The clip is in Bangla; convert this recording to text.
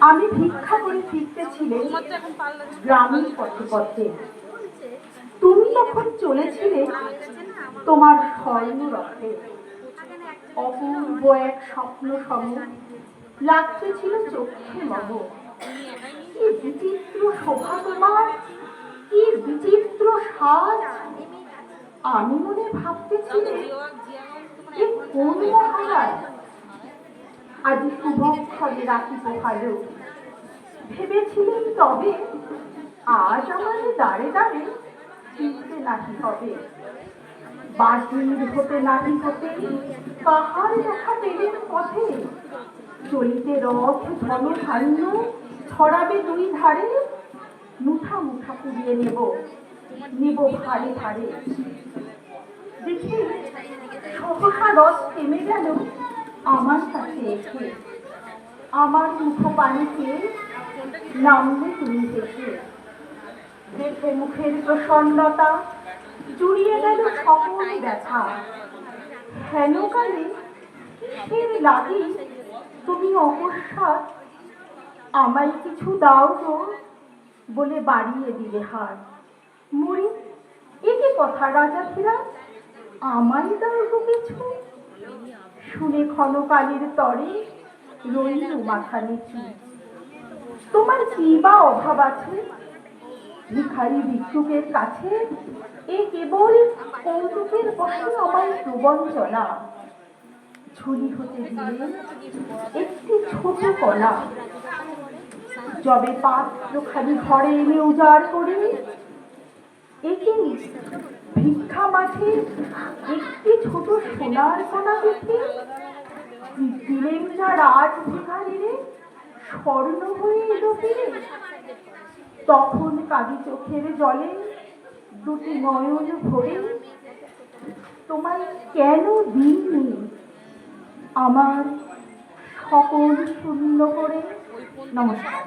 আমি ভিক্ষা করে ফিরতেছিলে গ্রামীণ পথে পথে তুমি তখন চলেছিলে তোমার স্বর্ণ রথে অপূর্ব এক স্বপ্ন সম। লাগতেছিল চোখে মম কি শোভা তোমার কি বিচিত্র সাজ আমি মনে ভাবতেছিলে এ কোন মহারাজ আজ শুভক্ষণে রাখি ভেবেছিলেন তবে আজ আমাদের দাঁড়ে দাঁড়ে চিনতে নাহি হবে বাজির হতে হতে পাহাড় দেখা পেলেন পথে। চলিতে রথ ধন ধান্য ছড়াবে দুই ধারে। মুঠা মুঠা কুড়িয়ে নেব নেব ভারে ভারে। দেখি, সহসা রথ থেমে গেল আমার কাছে এসে। আমার মুখ পানিতে নামলে তুমি দেখে। দেখে মুখের প্রসন্নতা জুড়িয়ে গেল সকল ব্যথা। হেন কালে কিসের লাগে, তুমি অকস্মাৎ আমায় কিছু দাও তো। বলে বাড়িয়ে দিলে হাত মরি এ কি কথা রাজা ফিরা আমায় দাও কিছু। শুনে ক্ষণকালের তরে রইল মাথা নিচু। তোমার কি বা অভাব আছে? ভিখারি ভিক্ষুকের কাছে এ কেবল কৌতুকের বসে আমার প্রবঞ্চনা ঝুলি হতে দিয়ে একটি ছোট কণা যবে পাত্র খালি ঘরে এনে উজাড় করে। একে ভিক্ষা মাঠে একটি ছোট সোনার কণা দেখে দিলেন না রাজ ভিখারিরে স্বর্ণ হয়ে এলো তখন কালি চোখের জলে দুটি নয়ন ভরে, তোমায় কেন দিইনি? আমার সকল শূন্য করে। নমস্কার।